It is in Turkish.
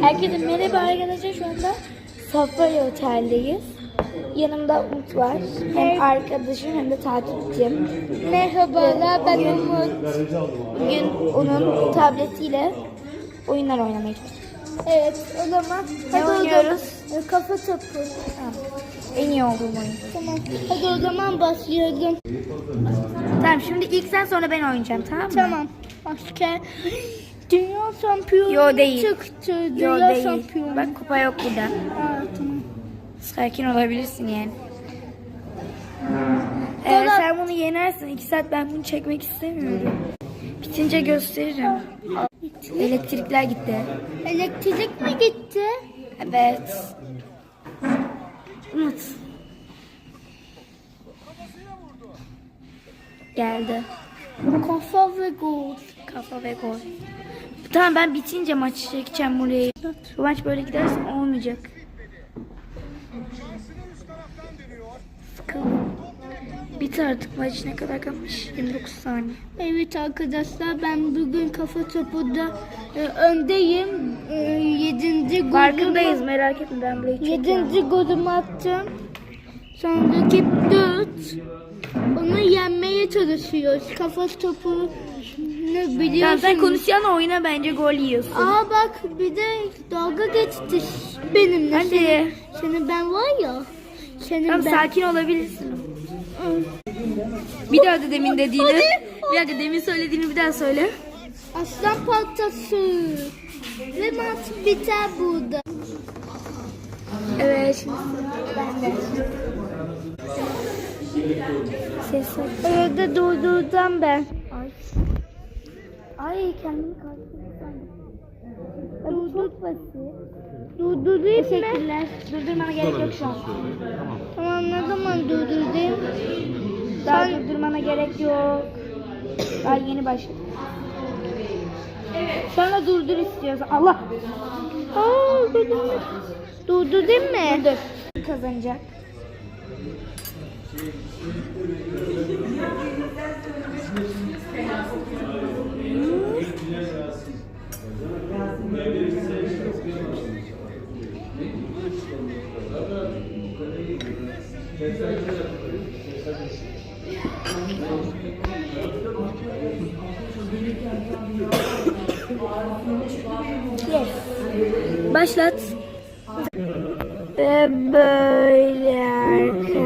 Herkese merhaba arkadaşlar şu anda Safari Otel'deyiz. Yanımda Umut var. Hem arkadaşım hem de takipçim. Merhabalar ben Umut. Bugün onun tabletiyle oyunlar oynamak Evet o zaman ne oynuyoruz? Kafa topu. En iyi olduğum oyun. Tamam. Hadi o zaman başlayalım. Tamam şimdi ilk sen sonra ben oynayacağım tamam mı? Tamam. Başka dünya şampiyonu Yo, değil. çıktı. Yo Dünya değil. şampiyonu. Bak kupa yok burada. Ha, tamam. Sakin olabilirsin yani. Ee, Dolap- sen bunu yenersin. iki saat ben bunu çekmek istemiyorum. Bitince gösteririm. Elektrikler gitti. Elektrik mi gitti? Evet. Umut. Geldi. Kafa ve gol. Kafa ve gol. Tamam ben bitince maçı çekeceğim buraya. Bu maç böyle giderse olmayacak. Sıkıldım. Bit artık maç ne kadar kalmış? 29 saniye. Evet arkadaşlar ben bugün kafa topuda e, öndeyim. E, yedinci golümü, Farkındayız merak etme ben burayı çekeceğim. yedinci golümü attım. Sonra rakip dört. Onu yenmeye çalışıyoruz. Kafa topunu biliyorsunuz. Tamam sen konuşacağına oyna bence gol yiyorsun. Aa bak bir de dalga geçti benimle. Hadi. Senin, senin ben var ya. Senin Tamam ben. sakin olabilirsin. Bir daha da demin dediğini. Bir dakika demin söylediğini bir daha söyle. Aslan patası. Ve maç biter burada. Evet ben de. Ses yok. Arada durduracağım ben. Ay. Kendimi kaybettim. Bu çok basit. Durdurayım? Teşekkürler. Durdurmana gerek yok şu an. Tamam ne zaman durdurayım? Daha durdurmana gerek yok. Daha yeni başladık. Sana durdur istiyorsan. Allah. Aa durdurayım. Durdurayım mı? Dur. Kazanacak. Yes. Başlat. Ve böyle